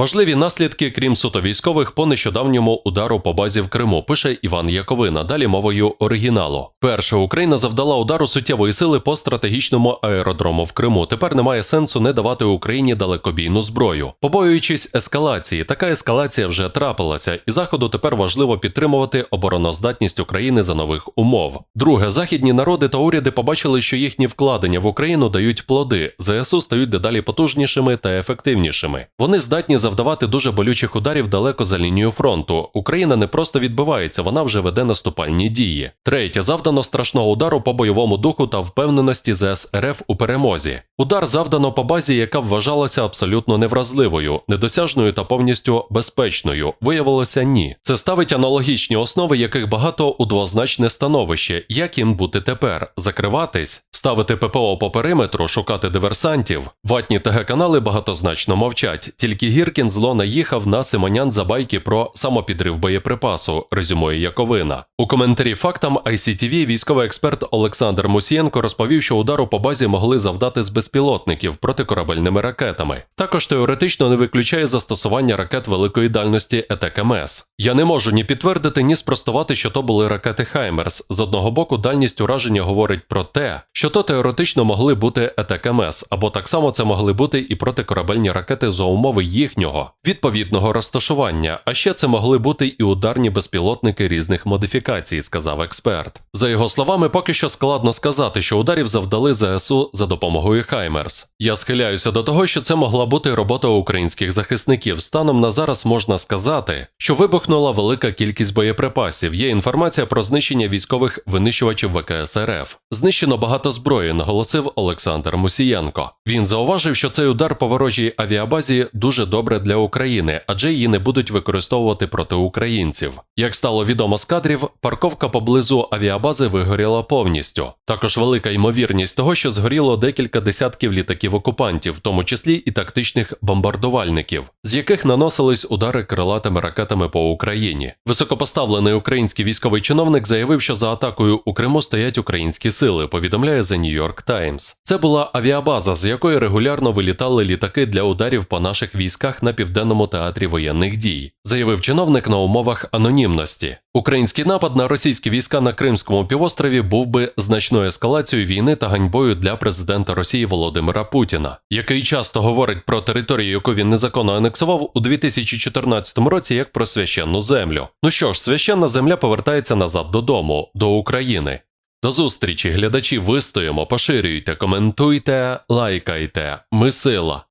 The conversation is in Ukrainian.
Важливі наслідки, крім суто військових, по нещодавньому удару по базі в Криму, пише Іван Яковина. Далі мовою оригіналу. Перше, Україна завдала удару суттєвої сили по стратегічному аеродрому в Криму. Тепер немає сенсу не давати Україні далекобійну зброю. Побоюючись ескалації, така ескалація вже трапилася, і заходу тепер важливо підтримувати обороноздатність України за нових умов. Друге, західні народи та уряди побачили, що їхні вкладення в Україну дають плоди. ЗСУ стають дедалі потужнішими та ефективнішими. Вони здатні завдавати дуже болючих ударів далеко за лінією фронту. Україна не просто відбивається, вона вже веде наступальні дії. Третє, завдано страшного удару по бойовому духу та впевненості ЗС РФ у перемозі. Удар завдано по базі, яка вважалася абсолютно невразливою, недосяжною та повністю безпечною. Виявилося ні. Це ставить аналогічні основи, яких багато у двозначне становище. Як їм бути тепер? Закриватись, ставити ППО по периметру, шукати диверсантів. Ватні ТГ канали багатозначно мовчать. Тільки Гіркін зло наїхав на Симонян за байки про самопідрив боєприпасу, резюмує Яковина. У коментарі фактам ICTV військовий експерт Олександр Мусієнко розповів, що удару по базі могли завдати з безпілотників протикорабельними ракетами. Також теоретично не виключає застосування ракет великої дальності ЕТКМС. Я не можу ні підтвердити, ні спростувати, що то були ракети Хаймерс. З одного боку, дальність ураження говорить про те, що то теоретично могли бути ЕТКМС, або так само це могли бути і протикорабельні ракети за умови їхнього відповідного розташування. А ще це могли бути і ударні безпілотники різних модифікацій, сказав експерт. За його словами, поки що складно сказати, що ударів завдали ЗСУ за допомогою Хаймерс. Я схиляюся до того, що це могла бути робота українських захисників. Станом на зараз можна сказати, що вибухнула велика кількість боєприпасів. Є інформація про знищення військових винищувачів ВКС РФ. Знищено багато зброї, наголосив Олександр Мусієнко. Він зауважив, що цей удар по ворожій авіабазі дуже добре для України, адже її не будуть використовувати проти українців. Як стало відомо з кадрів, парковка поблизу авіабази вигоріла повністю. Також велика ймовірність того, що згоріло декілька десятків літаків окупантів, в тому числі і тактичних бомбардувальників, з яких наносились удари крилатими ракетами по Україні. Високопоставлений український військовий чиновник заявив, що за атакою у Криму стоять українські сили. Повідомляє The New York Times. Це була авіабаза, з якої регулярно вилітали літаки для ударів по наших військах на південному театрі воєнних дій, заявив чиновник на умовах анонімності. Український напад на російські війська на Кримському півострові був би значною ескалацією війни та ганьбою для президента Росії Володимира Путіна, який часто говорить про територію, яку він незаконно анексував у 2014 році як про священну землю. Ну що ж, священна земля повертається назад додому, до України. До зустрічі, глядачі, вистоїмо, поширюйте, коментуйте, лайкайте. Ми сила.